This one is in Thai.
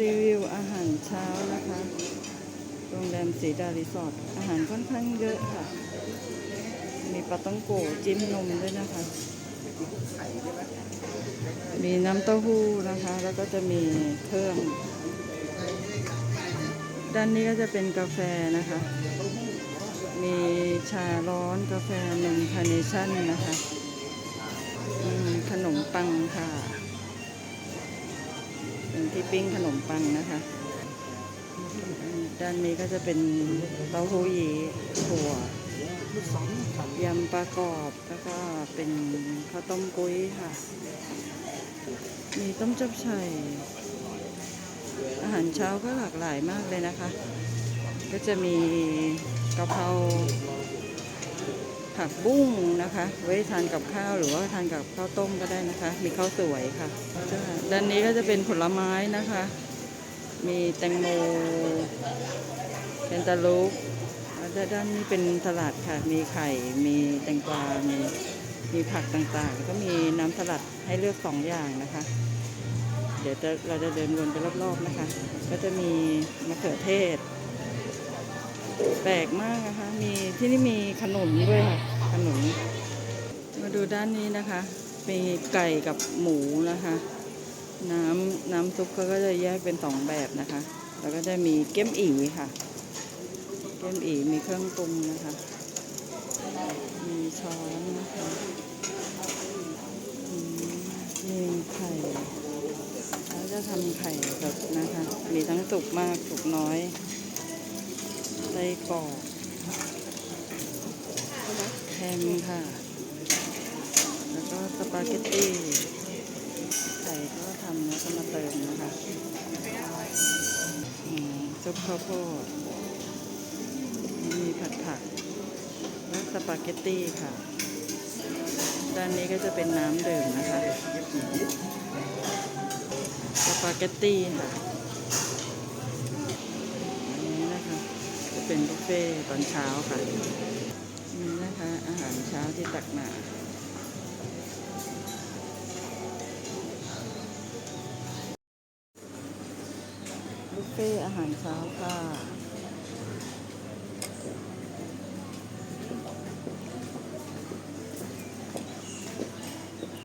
รีวิวอาหารเช้านะคะ โรงแรมสีดารีสอร์ทอาหารค่อนข้างเยอะค่ะ มีปลาต้องโกจิ้มนมด้วยนะคะ มีน้ำเต้าหู้นะคะ แล้วก็จะมีเครื่อง ด้านนี้ก็จะเป็นกาแฟนะคะ มีชาร้อนกาแฟนมคาร์เนชั่นนะคะขนมปังค่ะ ที่ปิ้งขนมปังนะคะ ด้านนี้ก็จะเป็นเต้าหู้ยี้ถั่วยำปลากรอบแล้วก็เป็นข้าวต้มกุ้ยค่ะ มีต้มจับไช่อาหารเช้าก็หลากหลายมากเลยนะคะ ก็จะมีกะเพรา ผักบุ้งนะคะ ไว้ทานกับข้าวหรือว่าทานกับข้าวต้มก็ได้นะคะ มีข้าวสวยค่ะด้านนี้ก็จะเป็นผลไม้นะคะ มีแตงโมเป็นตาลูปแล้วด้านนี้เป็นสลัดค่ะ มีไข่ มีแตงกวา มีมีผักต่างๆ แล้วก็มีน้ำสลัดให้เลือกสองอย่างนะคะ เดี๋ยวเราจะเดินวนไปรอบๆนะคะ ก็จะมีมะเขือเทศ แปลกมากนะคะ มีที่นี่มีขนุนด้วยค่ะ ขนุนมาดูด้านนี้นะคะ มีไก่กับหมูนะคะ น้ำน้ำซุปเขาก็จะแยกเป็นสองแบบนะคะ แล้วก็จะมีเกี๊ยมอีค่ะ เกี๊ยมอีมีเครื่องปรุงนะคะ มีช้อนนะคะมมีไข่แล้วจะทำไข่สดนะคะ มีทั้งสุกมากสุกน้อย ไส้กรอกแฮมค่ะ แล้วก็สปาเกตตี้ไข่ก็ทำแล้วก็มาเติมนะคะซุปข้าวโพดมีผัดผัก และสปาเกตตี้ค่ะ ด้านนี้ก็จะเป็นน้ำดื่มนะคะ สปาเกตตี้ค่ะ อันนี้นะคะ จะ เป็นบุฟเฟ่ตอนเช้าค่ะนี่นะคะอาหารเช้าที่ตักมาบุฟเฟ่ต์อาหารเช้าค่ะ